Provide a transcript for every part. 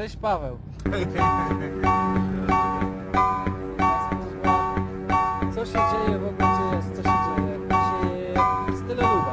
Cześć Paweł. Co się dzieje w ogóle, gdzie jest, co się dzieje? Się z tyle luba.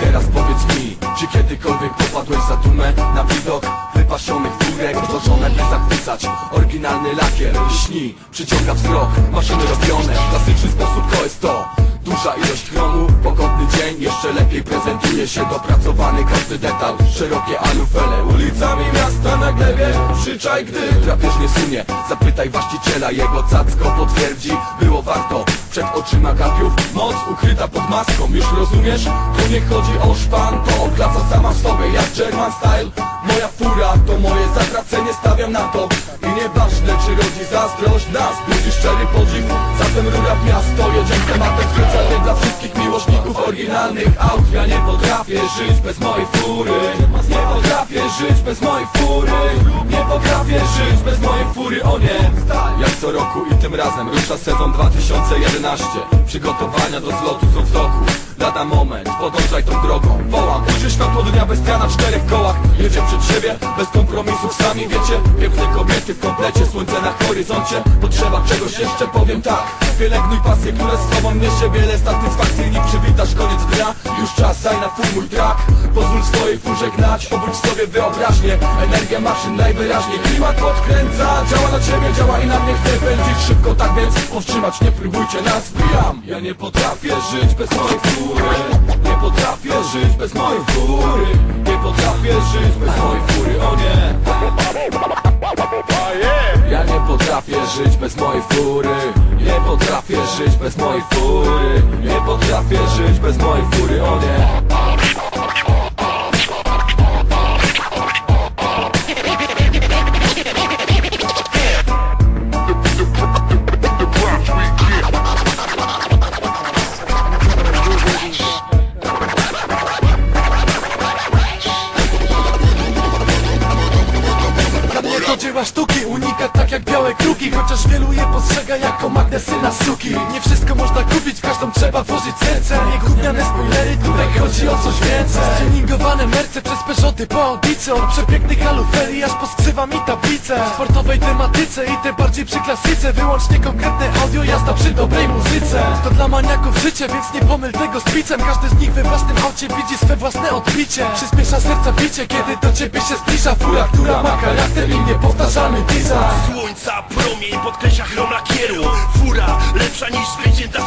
Teraz powiedz mi, czy kiedykolwiek popadłeś za dumę Na widok wypasionych furek Tworzone by zachwycać Oryginalny lakier. Śni, przyciąga wzrok Maszyny robione. Klasyczny sposób to jest to. Duża ilość chromu, pogodny dzień. Jeszcze lepiej prezentuje się dopracowany każdy detal. Szerokie alufele ulicami miasta na glebie. Przyczaj, gdy drapież nie sunie. Zapytaj właściciela, jego cacko potwierdzi. Było warto przed oczyma gapiów. Moc ukryta pod maską, już rozumiesz? Tu nie chodzi o szpan, to klasa sama w sobie Jak German style, moja fura To moje zatracenie, stawiam na to. I nieważne czy rodzi zazdrość nas Budzi szczery podziw, zatem rura w miasto Jedziemy z tematem specjalnie dla wszystkich miłośników oryginalnych. Aut Ja nie potrafię żyć bez mojej fury. Nie potrafię żyć bez mojej fury. Nie potrafię żyć bez mojej fury, o nie. Jak co roku i tym razem rusza sezon 2011 Przygotowania do zlotu są w toku Lada moment, podążaj tą drogą. Wołam, ujrzy światło dnia bez na czterech kołach. Jedzie przed siebie, bez kompromisów sami wiecie. Piękne kobiety w komplecie, słońce na horyzoncie. Potrzeba czegoś jeszcze, powiem tak. Pielęgnuj pasję, które z sobą niesie wiele satysfakcji. Nim przywitasz koniec dnia. Już czas, daj na full mój track Pozwól swojej furze gnać, obudź sobie wyobraźnię. Energia maszyn najwyraźniej. Klimat podkręca, działa na ciebie, działa i na mnie Chce pędzić. Szybko, tak więc powstrzymać nie próbujcie nas. Wbijam, ja nie potrafię żyć bez Nie potrafię żyć bez mojej fury. Nie potrafię żyć bez mojej fury, o nie. Ja nie potrafię żyć bez mojej fury. Nie potrafię żyć bez mojej fury. Nie potrafię żyć bez mojej fury, o nie gówniane spoilery, tutaj chodzi o coś więcej. Stuningowane merce przez Peugeoty po audice Od przepięknych alufeli aż po skrzywami tablice. W sportowej tematyce i tym bardziej przy klasyce. Wyłącznie konkretne audio, jazda przy dobrej muzyce. To dla maniaków życie, więc nie pomyl tego z picem. Każdy z nich we własnym aucie widzi swe własne odbicie. Przyspiesza serca bicie, kiedy do ciebie się zbliża Fura, która ma charakter i niepowtarzalny design Słońca promień podkreśla chrom lakieru. Fura lepsza niż wycięta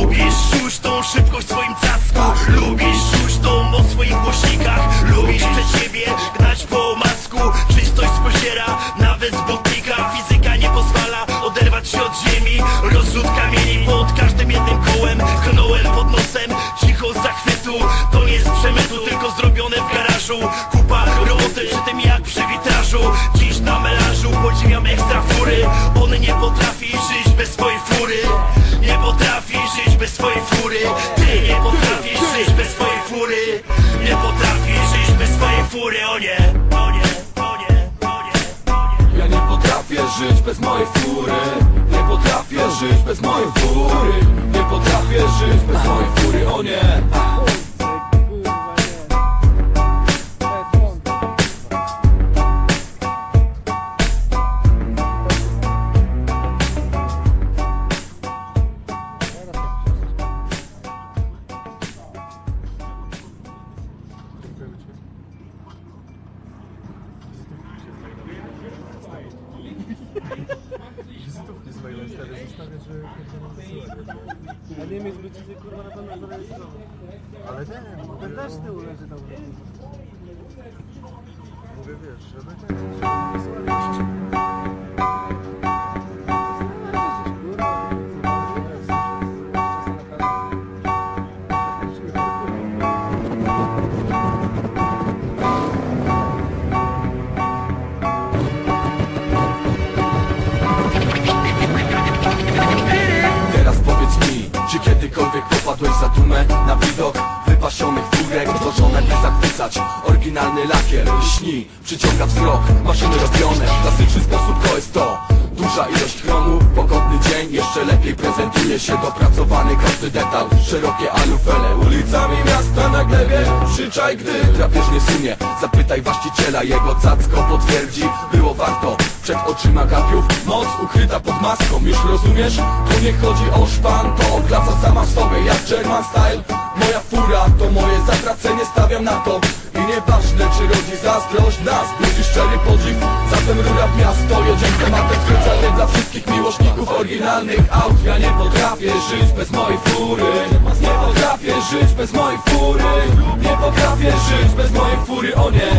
Lubisz czuć tą szybkość swoim cacku mojej fury. Nie potrafię żyć bez mojej fury. Nie potrafię żyć bez mojej fury, o nie zostawię, że. A Niemiec by ci kurwa na pewno zarejestrował. Ale nie, mówię, Ten też tył leży dobrze. mówię wiesz, żeby nie, Oryginalny lakier. Śni, przyciąga wzrok Maszyny robione. Klasyczny sposób to jest to. Duża ilość chromu, pogodny dzień prezentuje się dopracowany każdy detal. Szerokie alufele ulicami miasta na glebie. Przyczaj, gdy drapież nie sunie. Zapytaj właściciela, jego cacko potwierdzi. Było warto przed oczyma gapiów. Moc ukryta pod maską, już rozumiesz? Tu nie chodzi o szpan, to klasa sama w sobie Jak German style, moja fura To moje zatracenie, stawiam na to nieważne czy rodzi zazdrość nas Budzi szczery podziw, zatem rura w miasto Jedziemy tematem specjalny dla wszystkich miłośników Oryginalnych. Aut Ja nie potrafię żyć bez mojej fury. Nie potrafię żyć bez mojej fury. Nie potrafię żyć bez mojej fury, o nie.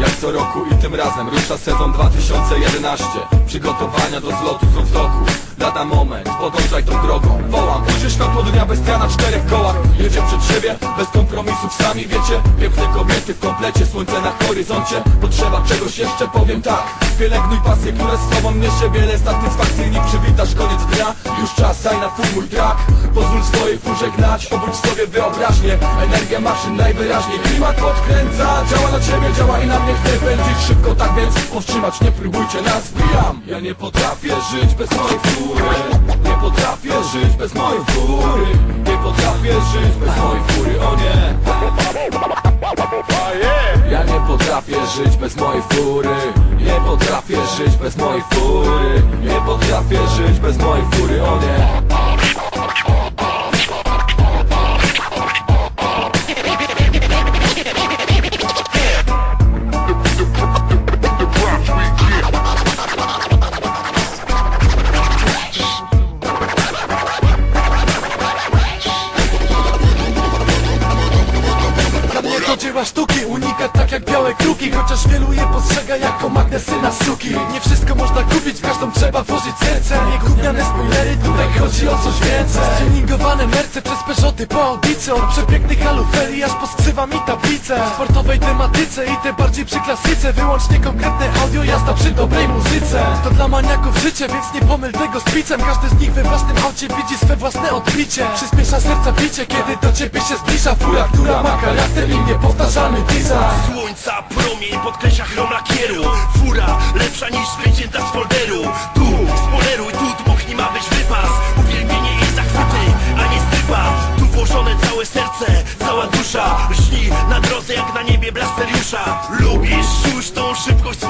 Jak co roku i tym razem rusza sezon 2011 Przygotowania do zlotu są w toku Lada moment, podążaj tą drogą. Wołam, ujrzy światło dnia bestia na czterech kołach. Jedzie przed siebie, bez kompromisów sami wiecie. Piękne kobiety w komplecie, słońce na horyzoncie. Potrzeba czegoś jeszcze, powiem tak. Pielęgnuj pasję, które z sobą niesie wiele satysfakcji. Nim przywitasz koniec dnia Już czas, daj na full mój track Pozwól swojej furze gnać, obudź sobie wyobraźnię. Energia maszyn najwyraźniej. Klimat podkręca, działa na ciebie, działa i na mnie. Chce pędzić szybko, tak więc powstrzymać. Nie próbujcie nas Wbijam, ja nie potrafię żyć bez mojej Nie potrafię żyć bez mojej fury. Nie potrafię żyć bez mojej fury, o nie. Ja nie potrafię żyć bez mojej fury. Nie potrafię żyć bez mojej fury. Nie potrafię żyć bez mojej fury, o nie sztuki, unikat tak jak białe kruki Chociaż wielu je postrzega jako magnesyna suki. Nie wszystko można kupić, w każdą trzeba włożyć serce. Nie gówniane spoilery, tutaj chodzi o coś więcej. Tuningowane merce przez Peugeoty po audice Od przepięknych alufeli aż po skrzywami tablice. W sportowej tematyce i te bardziej przy klasyce. Wyłącznie konkretne audio, jazda przy dobrej muzyce. To dla maniaków życie, więc nie pomyl tego z picem. Każdy z nich we własnym aucie widzi swe własne odbicie. Przyspiesza serca bicie, kiedy do ciebie się zbliża Fura, która ma charakter i design Słońca promień podkreśla chrom lakieru. Fura lepsza niż wycięta z folderu. Tu spoleruj, tu dmuchni ma być wypas. Uwielbienie i zachwyty, a nie stypa Tu włożone całe serce, cała dusza. Lśni na drodze jak na niebie blasteriusza Lubisz czuć tą szybkość w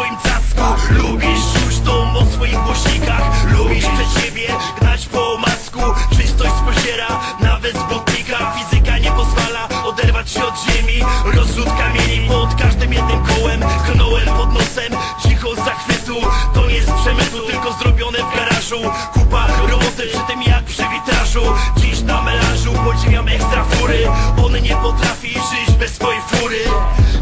Kupa roboty przy tym jak przy witrażu. Dziś na melanżu podziwiam ekstra fury. On nie potrafi żyć bez swojej fury.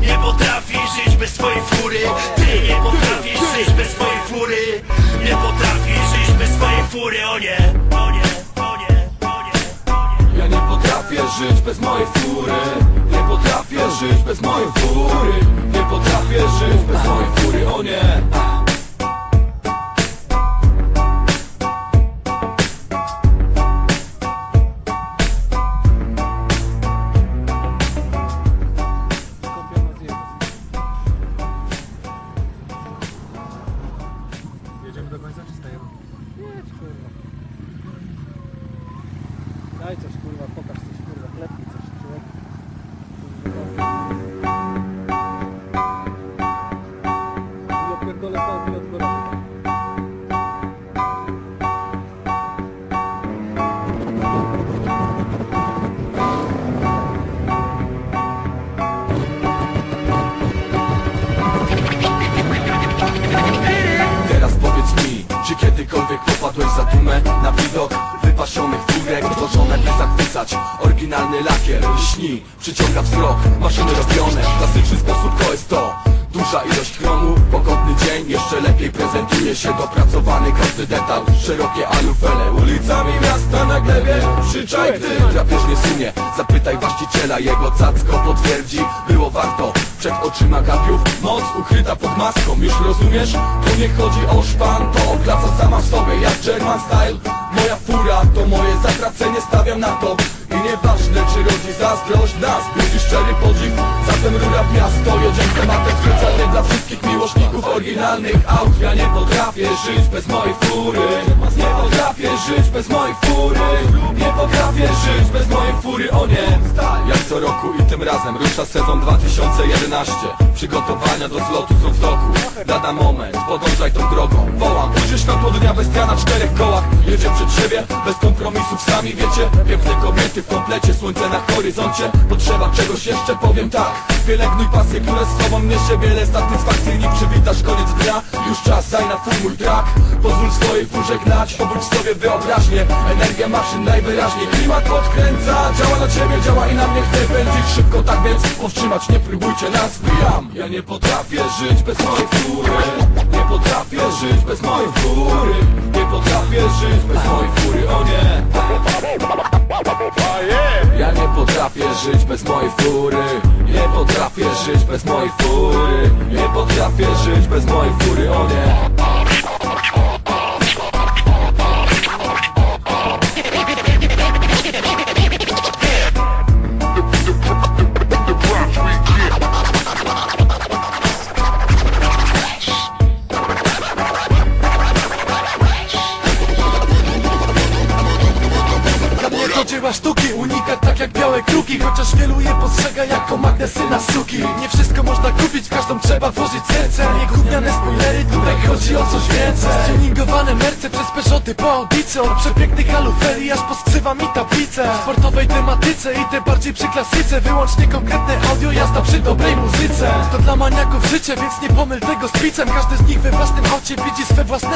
Nie potrafi żyć bez swojej fury. Ty nie potrafisz żyć bez swojej fury. Nie potrafisz żyć bez swojej fury O nie, o nie, o nie, o nie, o nie. Ja nie potrafię żyć bez mojej fury. Nie potrafię żyć bez mojej fury. Nie potrafię żyć bez mojej fury, o nie kurwa. Daj coś kurwa, pokaż coś wypasionych furek Tworzone by zachwycać Oryginalny lakier. Śni, przyciąga wzrok Maszyny robione. Klasyczny sposób to jest to. Duża ilość chromu, pogodny dzień. Jeszcze lepiej prezentuje się dopracowany każdy detal Szerokie alufele ulicami miasta na glebie. Przyczaj, gdy drapież nie sunie. Zapytaj właściciela, jego cacko potwierdzi Było warto. Przed oczyma gapiów Moc ukryta pod maską, już rozumiesz? Tu nie chodzi o szpan, to klasa sama w sobie Jak German style, moja fura To moje zatracenie, stawiam na to. I nieważne czy rodzi zazdrość nas Budzi szczery podziw, zatem rura miasto tematem specjalnie dla wszystkich miłośników oryginalnych aut. Ja nie potrafię żyć bez mojej fury. Nie potrafię żyć bez mojej fury. Nie potrafię żyć bez mojej fury, o nie Jak co roku i tym razem rusza sezon 2011 Przygotowania do zlotu są w toku Lada moment, podążaj tą drogą. Wołam, ujrzy światło dnia bez dnia na czterech kołach. Jedzie przed siebie, bez kompromisów sami wiecie. Piękne kobiety w komplecie, słońce na horyzoncie. Potrzeba czegoś jeszcze, powiem tak Pielęgnuj pasję, które sobą niesie wiele satysfakcji Nim przywitasz koniec dnia. Już czas, daj na full mój track Pozwól swojej furze gnać, obudź sobie wyobraźnię. Energia maszyn najwyraźniej. Klimat podkręca, działa na ciebie, działa i na mnie Chce pędzić szybko, tak więc powstrzymać nie próbujcie nas. Wbijam, ja nie potrafię żyć bez mojej fury. Nie potrafię żyć bez mojej fury. Nie potrafię żyć bez mojej fury, o nie. Ja nie potrafię żyć bez mojej fury. Nie potrafię żyć bez mojej fury. Nie potrafię żyć bez mojej fury, o nie postrzega jako magnesyna suki. Nie wszystko można kupić, w każdą trzeba włożyć serce. Nie gówniane spoilery, tutaj chodzi o coś więcej. Tuningowane merce przez Peugeoty po audice Od przepięknych alufelii aż po skrzywami tablice. W sportowej tematyce i te bardziej przy klasyce. Wyłącznie konkretne audio, jazda przy dobrej muzyce. To dla maniaków życie, więc nie pomyl tego z picem. Każdy z nich we własnym aucie widzi swe własne